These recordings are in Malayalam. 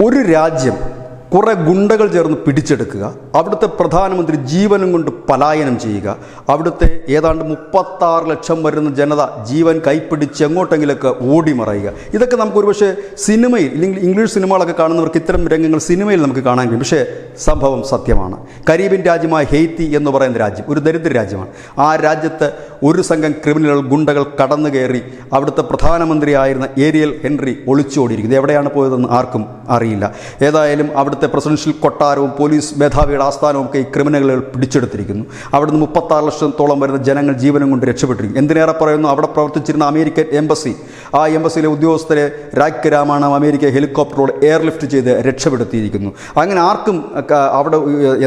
ഒരു രാജ്യം കുറേ ഗുണ്ടകൾ ചേർന്ന് പിടിച്ചെടുക്കുക അവിടുത്തെ പ്രധാനമന്ത്രി ജീവനും കൊണ്ട് പലായനം ചെയ്യുക. അവിടുത്തെ ഏതാണ്ട് മുപ്പത്താറ് ലക്ഷം വരുന്ന ജനത ജീവൻ കൈപ്പിടിച്ച് എങ്ങോട്ടെങ്കിലൊക്കെ ഓടിമറയുക. ഇതൊക്കെ നമുക്ക് ഒരുപക്ഷെ സിനിമയിൽ ഇല്ലെങ്കിൽ ഇംഗ്ലീഷ് സിനിമകളൊക്കെ കാണുന്നവർക്ക് ഇത്തരം രംഗങ്ങൾ സിനിമയിൽ നമുക്ക് കാണാൻ കഴിയും. പക്ഷേ സംഭവം സത്യമാണ്. കരീബിയൻ രാജ്യമായ ഹെയ്ത്തി എന്ന് പറയുന്ന രാജ്യം ഒരു ദരിദ്ര രാജ്യമാണ്. ആ രാജ്യത്ത് ഒരു സംഘം ക്രിമിനലുകൾ ഗുണ്ടകൾ കടന്നു കയറി അവിടുത്തെ പ്രധാനമന്ത്രിയായിരുന്ന ഏരിയൽ ഹെൻറി ഒളിച്ചോടിയിരിക്കുന്നത് എവിടെയാണ് പോയതെന്ന് ആർക്കും അറിയില്ല. ഏതായാലും അവിടുത്തെ പ്രസിഡൻഷ്യൽ കൊട്ടാരവും പോലീസ് മേധാവിയുടെ ആസ്ഥാനവും ഒക്കെ ഈ ക്രിമിനലുകൾ പിടിച്ചെടുത്തിരിക്കുന്നു. അവിടുന്ന് മുപ്പത്താറ് ലക്ഷത്തോളം വരുന്ന ജനങ്ങൾ ജീവനം കൊണ്ട് രക്ഷപ്പെട്ടിരിക്കും എന്തിനേറെ പറയുന്നു? അവിടെ പ്രവർത്തിച്ചിരുന്ന അമേരിക്കൻ എംബസി ആ എംബസിയിലെ ഉദ്യോഗസ്ഥരെ രാജ്യ രാമാണ് അമേരിക്ക ഹെലികോപ്റ്ററോട് എയർലിഫ്റ്റ് ചെയ്ത് രക്ഷപ്പെടുത്തിയിരിക്കുന്നു. അങ്ങനെ ആർക്കും അവിടെ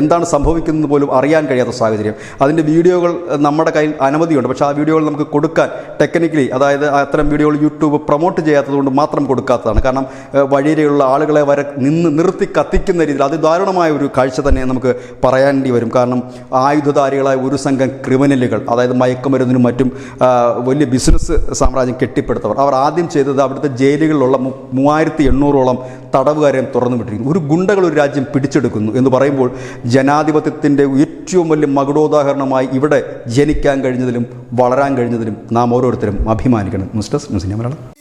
എന്താണ് സംഭവിക്കുന്നത് പോലും അറിയാൻ കഴിയാത്ത സാഹചര്യം. അതിന്റെ വീഡിയോകൾ നമ്മുടെ കയ്യിൽ അനവധിയുണ്ട്. പക്ഷേ ആ വീഡിയോകൾ നമുക്ക് കൊടുക്കാൻ ടെക്നിക്കലി അതായത് അത്തരം വീഡിയോകൾ യൂട്യൂബ് പ്രൊമോട്ട് ചെയ്യാത്തതുകൊണ്ട് മാത്രം കൊടുക്കാത്തതാണ്. കാരണം വഴിയിലുള്ള ആളുകളെ വരെ നിന്ന് നിർത്തി കത്തിക്കുന്ന രീതിയിൽ അതിദാരുണമായ ഒരു കാഴ്ച തന്നെ നമുക്ക് പറയേണ്ടി വരും. കാരണം ആയുധധാരികളായ ഒരു സംഘം ക്രിമിനലുകൾ അതായത് മയക്കുമരുന്നിനും മറ്റും വലിയ ബിസിനസ് സാമ്രാജ്യം കെട്ടിപ്പടുത്തവർ അവർ ആദ്യം ചെയ്തത് അവിടുത്തെ ജയിലുകളിലുള്ള മൂവായിരത്തി എണ്ണൂറോളം തടവുകാരെ തുറന്നു വിട്ടിരിക്കുന്നു ഒരു ഗുണ്ടകൾ ഒരു രാജ്യം പിടിച്ചെടുക്കുന്നു എന്ന് പറയുമ്പോൾ ജനാധിപത്യത്തിന്റെ ഏറ്റവും വലിയ മകുടോദാഹരണമായി ഇവിടെ ജനിക്കാൻ കഴിഞ്ഞതിലും വളരാൻ കഴിഞ്ഞതിലും നാം ഓരോരുത്തരും അഭിമാനിക്കണം. News India Malayalam.